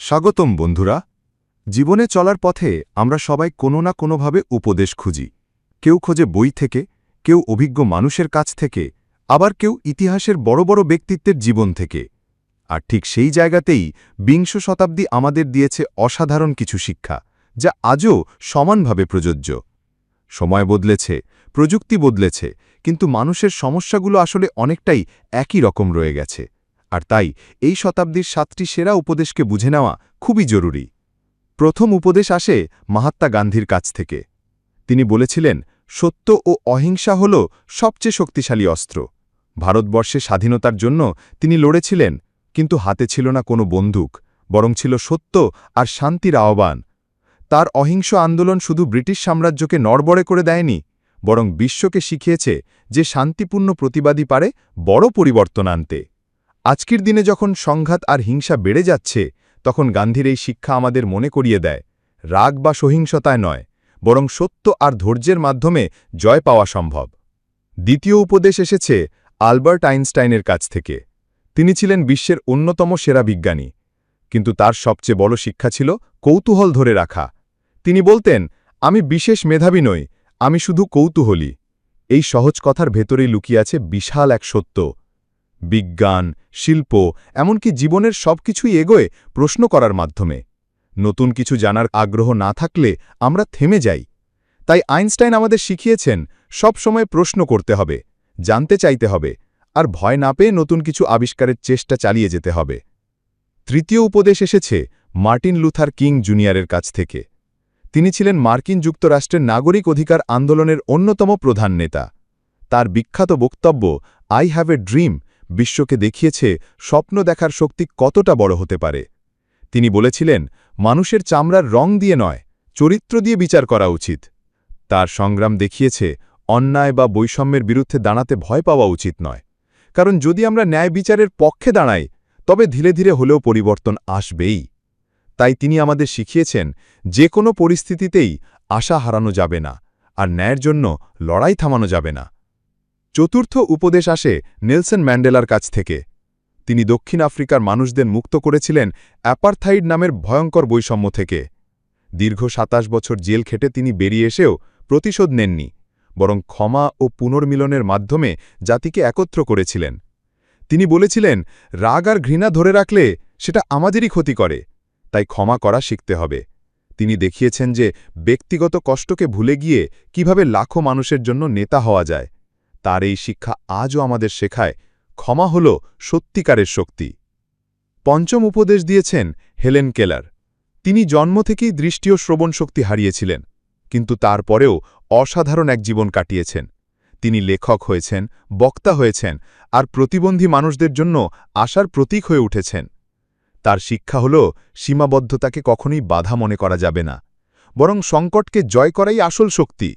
স্বাগতম বন্ধুরা। জীবনে চলার পথে আমরা সবাই কোনো না কোনোভাবে উপদেশ খুঁজি। কেউ খোঁজে বই থেকে, কেউ অভিজ্ঞ মানুষের কাছ থেকে, আবার কেউ ইতিহাসের বড় বড় ব্যক্তিত্বের জীবন থেকে। আর ঠিক সেই জায়গাতেই বিংশ শতাব্দী আমাদের দিয়েছে অসাধারণ কিছু শিক্ষা, যা আজও সমানভাবে প্রযোজ্য। সময় বদলেছে, প্রযুক্তি বদলেছে, কিন্তু মানুষের সমস্যাগুলো আসলে অনেকটাই একই রকম রয়ে গেছে। আর তাই এই শতাব্দীর সাতটি সেরা উপদেশকে বুঝে নেওয়া খুবই জরুরি। প্রথম উপদেশ আসে মহাত্মা গান্ধীর কাছ থেকে। তিনি বলেছিলেন, সত্য ও অহিংসা হল সবচেয়ে শক্তিশালী অস্ত্র। ভারতবর্ষে স্বাধীনতার জন্য তিনি লড়েছিলেন, কিন্তু হাতে ছিল না কোনো বন্দুক, বরং ছিল সত্য আর শান্তির আহ্বান। তার অহিংস আন্দোলন শুধু ব্রিটিশ সাম্রাজ্যকে নড়বড়ে করে দেয়নি, বরং বিশ্বকে শিখিয়েছে যে শান্তিপূর্ণ প্রতিবাদী পারে বড় পরিবর্তন আনতে। আজকের দিনে যখন সংঘাত আর হিংসা বেড়ে যাচ্ছে, তখন গান্ধীর এই শিক্ষা আমাদের মনে করিয়ে দেয়, রাগ বা সহিংসতায় নয়, বরং সত্য আর ধৈর্যের মাধ্যমে জয় পাওয়া সম্ভব। দ্বিতীয় উপদেশ এসেছে আলবার্ট আইনস্টাইনের কাছ থেকে। তিনি ছিলেন বিশ্বের অন্যতম সেরা বিজ্ঞানী, কিন্তু তার সবচেয়ে বড় শিক্ষা ছিল কৌতূহল ধরে রাখা। তিনি বলতেন, আমি বিশেষ মেধাবী নই, আমি শুধু কৌতূহলী। এই সহজ কথার ভেতরেই লুকিয়ে আছে বিশাল এক সত্য। বিজ্ঞান, শিল্প, এমনকি জীবনের সবকিছুই এগোয় প্রশ্ন করার মাধ্যমে। নতুন কিছু জানার আগ্রহ না থাকলে আমরা থেমে যাই। তাই আইনস্টাইন আমাদের শিখিয়েছেন, সব সময় প্রশ্ন করতে হবে, জানতে চাইতে হবে, আর ভয় না পেয়ে নতুন কিছু আবিষ্কারের চেষ্টা চালিয়ে যেতে হবে। তৃতীয় উপদেশ এসেছে, মার্টিন লুথার কিং জুনিয়রের কাছ থেকে। তিনি ছিলেন মার্কিন যুক্তরাষ্ট্রের নাগরিক অধিকার আন্দোলনের অন্যতম প্রধান নেতা। তার বিখ্যাত বক্তব্য, আই হ্যাভ এ ড্রিম বিশ্বকে দেখিয়েছে স্বপ্ন দেখার শক্তি কতটা বড় হতে পারে। তিনি বলেছিলেন, মানুষের চামড়ার রং দিয়ে নয়, চরিত্র দিয়ে বিচার করা উচিত। তার সংগ্রাম দেখিয়েছে, অন্যায় বা বৈষম্যের বিরুদ্ধে দাঁড়াতে ভয় পাওয়া উচিত নয়। কারণ যদি আমরা ন্যায় বিচারের পক্ষে দাঁড়াই, তবে ধীরে ধীরে হলেও পরিবর্তন আসবেই। তাই তিনি আমাদের শিখিয়েছেন, যে কোনো পরিস্থিতিতেই আশা হারানো যাবে না, আর ন্যায়ের জন্য লড়াই থামানো যাবে না। চতুর্থ উপদেশ আসে নেলসন ম্যান্ডেলার কাছ থেকে। তিনি দক্ষিণ আফ্রিকার মানুষদের মুক্ত করেছিলেন অ্যাপারথাইড নামের ভয়ঙ্কর বৈষম্য থেকে। দীর্ঘ সাতাশ বছর জেল খেটে তিনি বেরিয়ে এসেও প্রতিশোধ নেননি, বরং ক্ষমা ও পুনর্মিলনের মাধ্যমে জাতিকে একত্র করেছিলেন। তিনি বলেছিলেন, রাগ আর ঘৃণা ধরে রাখলে সেটা আমাদেরই ক্ষতি করে, তাই ক্ষমা করা শিখতে হবে। তিনি দেখিয়েছেন যে ব্যক্তিগত কষ্টকে ভুলে গিয়ে কীভাবে লাখো মানুষের জন্য নেতা হওয়া যায়। তার এই শিক্ষা আজও আমাদের শেখায়, ক্ষমা হল সত্যিকারের শক্তি। পঞ্চম উপদেশ দিয়েছেন হেলেন কেলার। তিনি জন্ম থেকেই দৃষ্টি ও শ্রবণ শক্তি হারিয়েছিলেন, কিন্তু তারপরেও অসাধারণ এক জীবন কাটিয়েছেন। তিনি লেখক হয়েছেন, বক্তা হয়েছেন আর প্রতিবন্ধী মানুষদের জন্য আশার প্রতীক হয়ে উঠেছেন। তার শিক্ষা হল, সীমাবদ্ধতাকে কখনোই বাধা মনে করা যাবে না, বরং সংকটকে জয় করাই আসল শক্তি।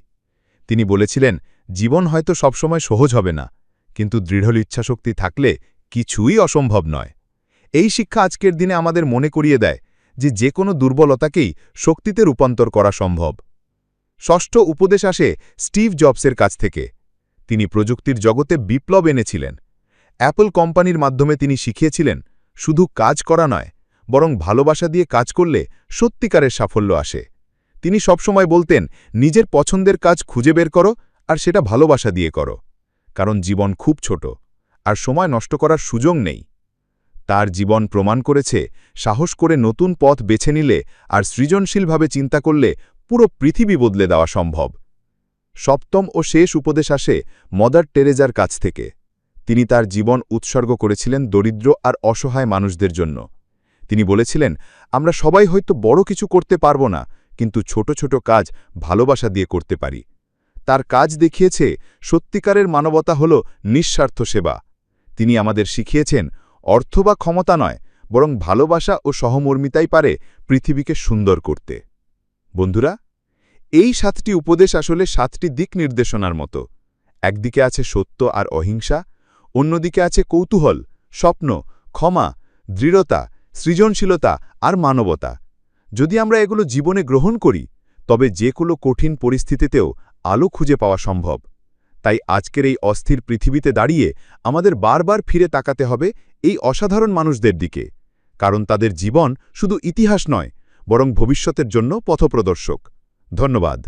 তিনি বলেছিলেন, জীবন হয়তো সবসময় সহজ হবে না, কিন্তু দৃঢ় ইচ্ছাশক্তি থাকলে কিছুই অসম্ভব নয়। এই শিক্ষা আজকের দিনে আমাদের মনে করিয়ে দেয় যে যে কোনো দুর্বলতাকেই শক্তিতে রূপান্তর করা সম্ভব। ষষ্ঠ উপদেশ আসে স্টিভ জবসের কাছ থেকে। তিনি প্রযুক্তির জগতে বিপ্লব এনেছিলেন। অ্যাপল কোম্পানির মাধ্যমে তিনি শিখিয়েছিলেন, শুধু কাজ করা নয়, বরং ভালোবাসা দিয়ে কাজ করলে সত্যিকারের সাফল্য আসে। তিনি সবসময় বলতেন, নিজের পছন্দের কাজ খুঁজে বের করো আর সেটা ভালোবাসা দিয়ে করো, কারণ জীবন খুব ছোট আর সময় নষ্ট করার সুযোগ নেই। তার জীবন প্রমাণ করেছে, সাহস করে নতুন পথ বেছে নিলে আর সৃজনশীলভাবে চিন্তা করলে পুরো পৃথিবী বদলে দেওয়া সম্ভব। সপ্তম ও শেষ উপদেশ আসে মদার টেরেজার কাছ থেকে। তিনি তার জীবন উৎসর্গ করেছিলেন দরিদ্র আর অসহায় মানুষদের জন্য। তিনি বলেছিলেন, আমরা সবাই হয়তো বড় কিছু করতে পারব না কিন্তু ছোট ছোট কাজ ভালোবাসা দিয়ে করতে পারি। তার কাজ দেখিয়েছে, সত্যিকারের মানবতা হল নিঃস্বার্থ সেবা। তিনি আমাদের শিখিয়েছেন, অর্থ বা ক্ষমতা নয়, বরং ভালোবাসা ও সহমর্মিতাই পারে পৃথিবীকে সুন্দর করতে। বন্ধুরা, এই সাতটি উপদেশ আসলে সাতটি দিক নির্দেশনার মতো। একদিকে আছে সত্য আর অহিংসা, অন্যদিকে আছে কৌতূহল, স্বপ্ন, ক্ষমা, দৃঢ়তা, সৃজনশীলতা আর মানবতা। যদি আমরা এগুলো জীবনে গ্রহণ করি, তবে যে কোনো কঠিন পরিস্থিতিতেও আলো খুঁজে পাওয়া সম্ভব। তাই আজকের এই অস্থির পৃথিবীতে দাঁড়িয়ে আমাদের বারবার ফিরে তাকাতে হবে এই অসাধারণ মানুষদের দিকে। কারণ তাদের জীবন শুধু ইতিহাস নয়, বরং ভবিষ্যতের জন্য পথপ্রদর্শক। ধন্যবাদ।